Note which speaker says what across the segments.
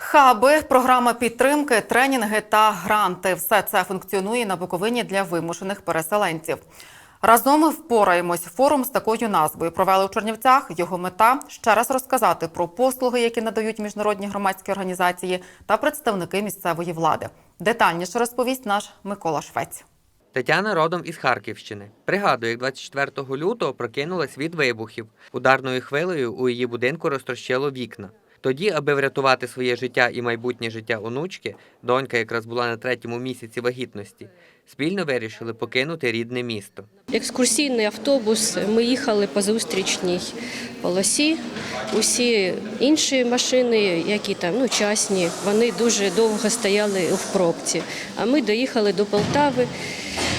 Speaker 1: Хаби, програма підтримки, тренінги та гранти все це функціонує на Буковині для вимушених переселенців. Разом впораємось. Форум з такою назвою провели у Чернівцях. Його мета ще раз розказати про послуги, які надають міжнародні громадські організації та представники місцевої влади. Детальніше розповість наш Микола Швець.
Speaker 2: Тетяна родом із Харківщини. Пригадує, як 24 лютого прокинулась від вибухів. Ударною хвилею у її будинку розтрощило вікна. Тоді, аби врятувати своє життя і майбутнє життя онучки, донька якраз була на третьому місяці вагітності, спільно вирішили покинути рідне місто.
Speaker 3: Екскурсійний автобус. Ми їхали по зустрічній полосі. Усі інші машини, які там ну частні, вони дуже довго стояли в пробці. А ми доїхали до Полтави.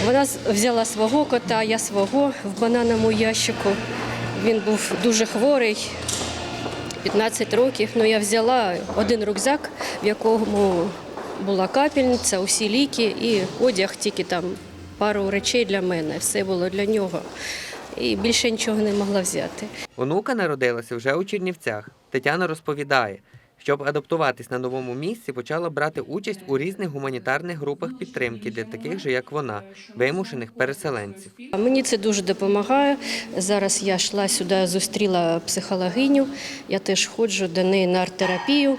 Speaker 3: Вона взяла свого кота, я свого в банановому ящику. Він був дуже хворий. 15 років, ну я взяла один рюкзак, в якому була капельниця, усі ліки і одяг, тільки там пару речей для мене. Все було для нього. І більше нічого не могла взяти.
Speaker 2: Онука народилася вже у Чернівцях. Тетяна розповідає, щоб адаптуватись на новому місці, почала брати участь у різних гуманітарних групах підтримки для таких же, як вона, вимушених переселенців.
Speaker 3: Мені це дуже допомагає. Зараз я йшла сюди, зустріла психологиню. Я теж ходжу до неї на арт-терапію.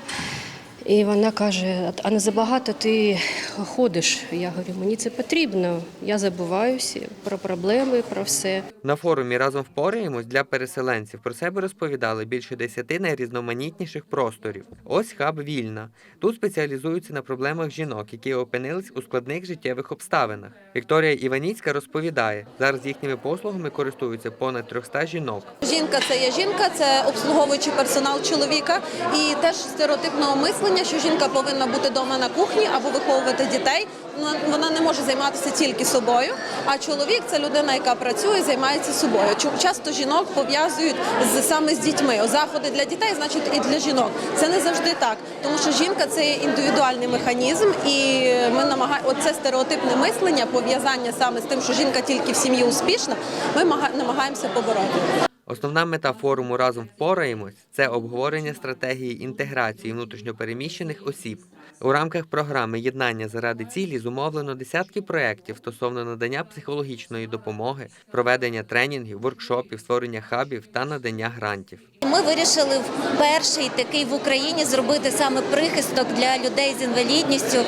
Speaker 3: І вона каже: а не забагато ти ходиш? Я говорю, мені це потрібно. Я забуваюся про проблеми, про все.
Speaker 2: На форумі разом впораємось для переселенців. Про себе розповідали більше десяти найрізноманітніших просторів. Ось хаб вільна. Тут спеціалізуються на проблемах жінок, які опинились у складних життєвих обставинах. Вікторія Іваніцька розповідає, зараз їхніми послугами користуються понад 300 жінок.
Speaker 4: Жінка це є жінка, це обслуговуючий персонал чоловіка, і теж стереотипного мислення, що жінка повинна бути вдома на кухні або виховувати дітей. Вона- Вона не може займатися тільки собою. А чоловік це людина, яка працює, займається собою. Часто жінок пов'язують з саме з дітьми. Заходи для дітей, значить, і для жінок. Це не завжди так, тому що жінка це індивідуальний механізм, і ми намагаємо оце стереотипне мислення, пов'язання саме з тим, що жінка тільки в сім'ї успішна. Ми намагаємося побороти.
Speaker 2: Основна мета форуму разом впораємось це обговорення стратегії інтеграції внутрішньопереміщених осіб. У рамках програми Єднання заради цілі зумовлено десятки проєктів стосовно надання психологічної допомоги, проведення тренінгів, воркшопів, створення хабів та надання грантів.
Speaker 5: Ми вирішили перший такий в Україні зробити саме прихисток для людей з інвалідністю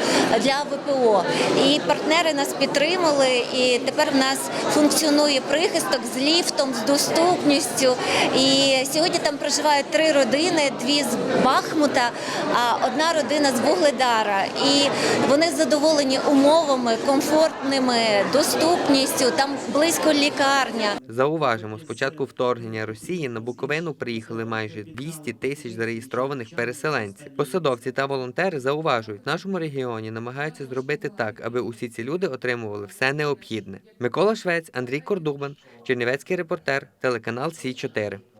Speaker 5: для ВПО. І партнери нас підтримали. І тепер в нас функціонує прихисток з ліфтом, з доступністю. І сьогодні там проживають три родини: дві з Бахмута, а одна родина з Вугледара. І вони задоволені умовами, комфортними, доступністю. Там близько лікарня.
Speaker 2: Зауважимо, з початку вторгнення Росії на Буковину приїхали майже 200 тисяч зареєстрованих переселенців. Посадовці та волонтери зауважують, в нашому регіоні намагаються зробити так, аби усі ці люди отримували все необхідне. Микола Швець, Андрій Кордубан, Чернівецький репортер, телеканал sítio Tera.